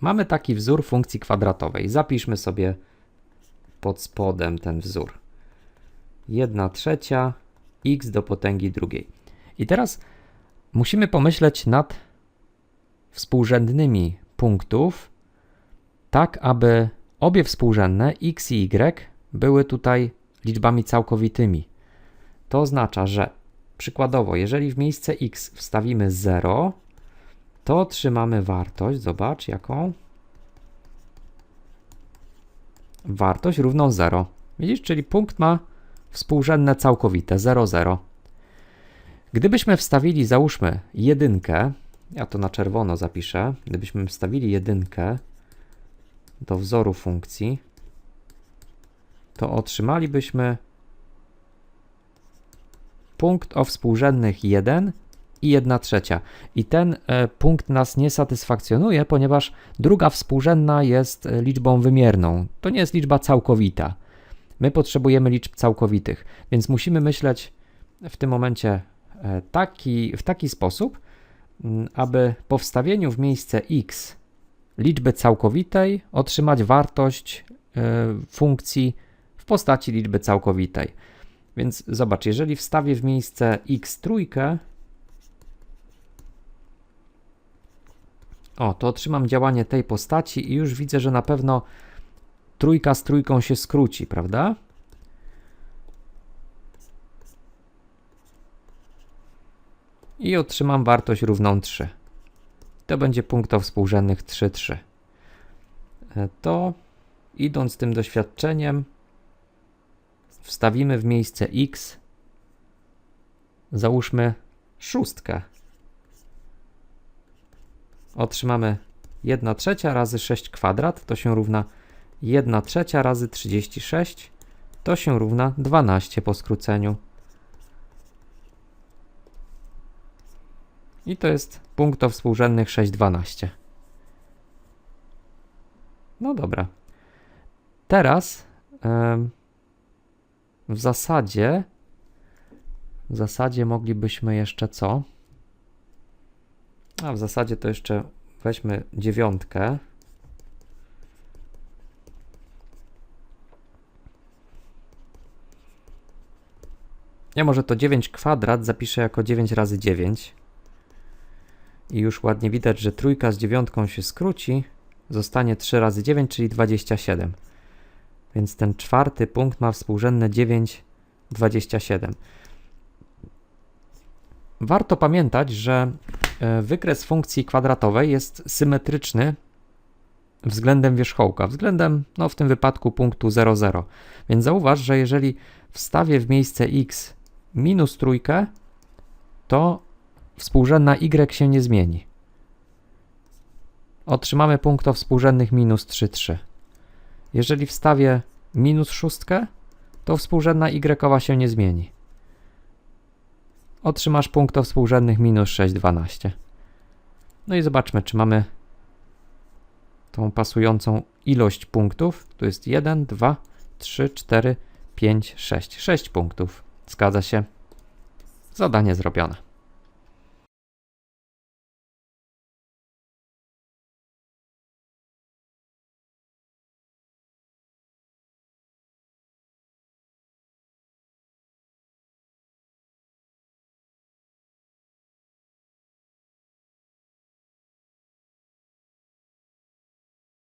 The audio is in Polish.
Mamy taki wzór funkcji kwadratowej. Zapiszmy sobie pod spodem ten wzór. 1 trzecia x do potęgi drugiej. I teraz musimy pomyśleć nad współrzędnymi punktów, tak aby obie współrzędne x i y były tutaj liczbami całkowitymi. To oznacza, że przykładowo, jeżeli w miejsce x wstawimy 0, to otrzymamy wartość, zobacz jaką? Wartość równą 0. Widzisz, czyli punkt ma współrzędne całkowite 0, 0. Gdybyśmy wstawili, załóżmy, jedynkę, ja to na czerwono zapiszę, gdybyśmy wstawili jedynkę do wzoru funkcji, to otrzymalibyśmy punkt o współrzędnych 1 i 1 trzecia. I ten e, punkt nas nie satysfakcjonuje, ponieważ druga współrzędna jest e, liczbą wymierną. To nie jest liczba całkowita. My potrzebujemy liczb całkowitych, więc musimy myśleć w tym momencie e, taki, w taki sposób, aby po wstawieniu w miejsce x liczby całkowitej otrzymać wartość funkcji w postaci liczby całkowitej. Więc zobacz, jeżeli wstawię w miejsce x trójkę, o, to otrzymam działanie tej postaci i już widzę, że na pewno trójka z trójką się skróci, prawda? I otrzymam wartość równą 3. To będzie punkt o współrzędnych 3, 3. E, To idąc tym doświadczeniem, wstawimy w miejsce x, załóżmy szóstkę. Otrzymamy 1 trzecia razy 6 kwadrat, to się równa 1 trzecia razy 36, to się równa 12 po skróceniu. I to jest punkt o współrzędnych 6, 12. No dobra. Teraz w zasadzie w zasadzie moglibyśmy jeszcze co? A w zasadzie to jeszcze weźmy dziewiątkę. Ja może to 9 kwadrat zapiszę jako 9 razy 9. I już ładnie widać, że trójka z dziewiątką się skróci. Zostanie 3 razy 9, czyli 27. Więc ten czwarty punkt ma współrzędne 9, 27. Warto pamiętać, że wykres funkcji kwadratowej jest symetryczny względem wierzchołka, względem, no w tym wypadku punktu 0, 0. Więc zauważ, że jeżeli wstawię w miejsce x minus trójkę, to współrzędna y się nie zmieni. Otrzymamy punkt o współrzędnych minus 3, 3. Jeżeli wstawię minus szóstkę, to współrzędna y się nie zmieni. Otrzymasz punkt o współrzędnych minus 6, 12. No i zobaczmy, czy mamy tą pasującą ilość punktów. Tu jest 1, 2, 3, 4, 5, 6. 6 punktów. Zgadza się. Zadanie zrobione.